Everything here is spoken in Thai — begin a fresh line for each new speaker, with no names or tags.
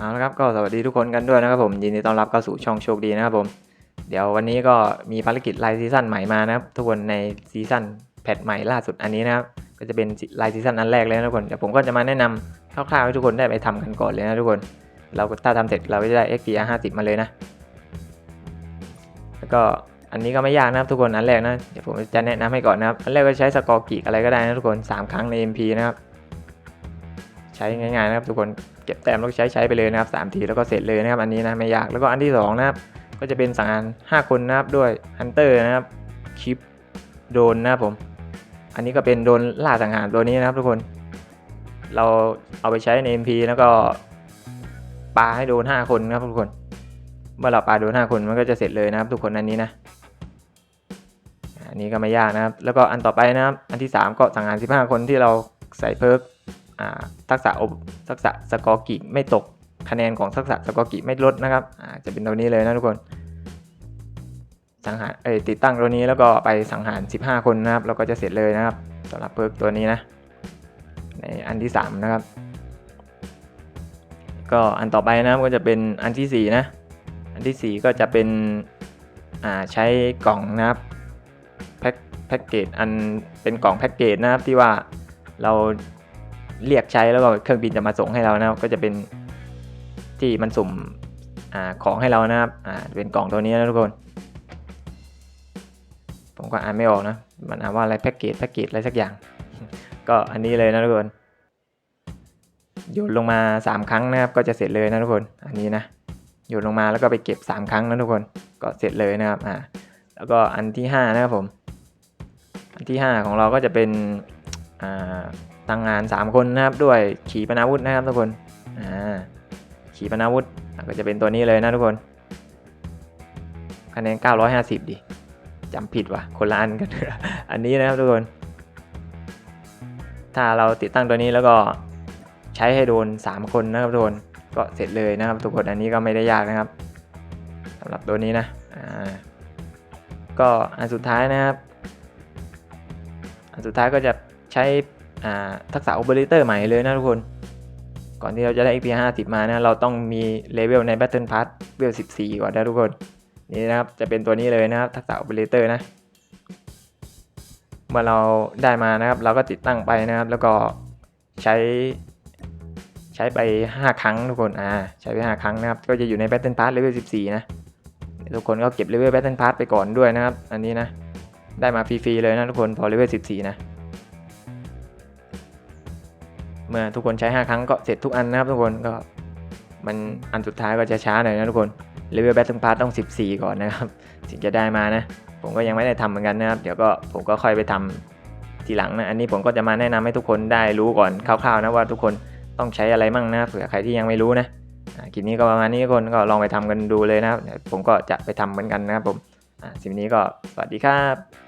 เอาละครับก็สวัสดีทุกคนกันด้วยนะครับผมยินดีต้อนรับเข้าสู่ช่องโชคดีนะครับผม เดี๋ยววันนี้ก็มีภารกิจไลซีซั่นใหม่มานะครับทุกคนในซีซั่นแพทใหม่ล่าสุดอันนี้นะครับก็จะเป็นไลซีซั่นอันแรกเลยนะทุกคนเดี๋ยวผมก็จะมาแนะนำคร่าวๆให้ทุกคนได้ไปทำกันก่อนเลยนะทุกคน เราก็ถ้าทำเสร็จเราก็จะได้ XPR 50 มาเลยนะ แล้วก็อันนี้ก็ไม่ยากนะครับทุกคนอันแรกนะเดี๋ยวผมจะแนะนำให้ก่อนนะครับอันแรกก็ใช้สกอร์กิกอะไรก็ได้นะทุกคนสามครั้งใน MP นะครับ ช้ง่ายๆนะครับทุกคนเก็บแต้มแล้วก็ใช้ใช้ไปเลยนะครับสามทีแล้วก็เสร็จเลยนะครับอันนี้นะไม่ยากแล้วก็อันที่สองนะครับก็จะเป็นสังหาร5คนนะครับด้วยฮันเตอร์นะครับชิปโดนนะครับผม อันนี้ก็เป็นโดนล่าสังหารตัวนี้นะครับทุกคน เราเอาไปใช้ใน MP แล้วก็ปาให้โดน 5 คนนะครับทุกคน เมื่อเราปาโดน 5 คนมันก็จะเสร็จเลยนะครับ ทุกคนอันนี้นะ อันนี้ก็ไม่ยากนะครับ แล้วก็อันต่อไปนะครับ อันที่ 3 ก็สังหาร 15 คนที่เราใส่เพิร์กอ่ ทักษะอบทักษะสกอร์กิไม่ตกคะแนนของทักษะสกอร์กิไม่ลดนะครับจะเป็นตัวนี้เลยนะทุกคน สังหารเอ้ติดตั้งตัวนี้แล้วก็ไปสังหาร 15 คนนะครับเราก็จะเสร็จเลยนะครับสำหรับเพิร์กตัวนี้นะ ในอันที่ 3 นะครับ ก็อันต่อไปนะก็จะเป็นอันทีสี่4 นะ อันทีสี่ 4 ก็จะเป็นใช้กล่องนะครับแพ็คแพ็กเกจอันเป็นกล่องแพ็กเกจนะครับที่ว่าเรา เรียกใช้แล้วก็เครื่องบินจะมาส่งให้เรานะครับ ก็จะเป็นที่มันสุ่มอของให้เรานะครับเป็นกล่องตัวนี้นะทุกคน ผมก็อ่านไม่ออกนะ มันอ่านว่าอะไรแพ็กเกจแพ็กเกจอะไรสักอย่าง ก็อันนี้เลยนะทุกคนโยนลงมา 3 ครั้งนะครับ ก็จะเสร็จเลยนะทุกคน อันนี้นะโยนลงมาแล้วก็ไปเก็บ 3 ครั้งนะทุกคนก็เสร็จเลยนะครับอ่าแล้วก็อันที่ 5 นะครับผม อันที่ 5 ของเราก็จะเป็นอ่า ตั้งงาน 3 คนนะครับด้วยขี่ปนาวุธนะครับทุกคนอ่าขี่ปนาวุธก็จะเป็นตัวนี้เลยนะทุกคนคะแนน 950 ดิจำผิดว่ะคนละอันกัน อันนี้นะครับทุกคน ถ้าเราติดตั้งตัวนี้แล้วก็ใช้ให้โดน 3 คนนะครับทุกคนก็เสร็จเลยนะครับ ทุกคนอันนี้ก็ไม่ได้ยากนะครับสำหรับตัวนี้นะอ่าก็อันสุดท้ายนะครับ อันสุดท้ายก็จะใช้ ทักษะโอเปอเรเตอร์ใหม่เลยนะทุกคน ก่อนที่เราจะได้ XP 50 มานะ เราต้องมีเลเวลใน Battle Pass เลเวล14 ก่อนนะทุกคน นี่นะครับ จะเป็นตัวนี้เลยนะครับ ทักษะโอเปอเรเตอร์นะ เมื่อเราได้มานะครับ เราก็ติดตั้งไปนะครับ แล้วก็ใช้ใช้ไป 5 ครั้งทุกคน อ่า ใช้ไป 5 ครั้งนะครับ ก็จะอยู่ใน Battle Pass เลเวล14 นะ ทุกคนก็เก็บเลเวล Battle Pass ไปก่อนด้วยนะครับ อันนี้นะ ได้มาฟรีๆเลยนะทุกคน พอเลเวล14 นะ เมื่อทุกคนใช้ 5 ครั้งก็เสร็จทุกอันนะครับทุกคนก็มันอันสุดท้ายก็จะช้าหน่อยนะทุกคนเลเวล Battle Pass ต้อง 14 ก่อนนะครับถึงจะได้มานะ ผมก็ยังไม่ได้ทำเหมือนกันนะครับ เดี๋ยวก็ผมก็ค่อยไปทำทีหลังนะ อันนี้ผมก็จะมาแนะนำให้ทุกคนได้รู้ก่อนคร่าวๆนะว่าทุกคนต้องใช้อะไรมั่งนะเผื่อใครที่ยังไม่รู้นะอ่าคลิปนี้ก็ประมาณนี้ทุกคนก็ลองไปทำกันดูเลยนะครับผมก็จะไปทำเหมือนกันนะครับผมอ่าสิ่งนี้ก็สวัสดีครับ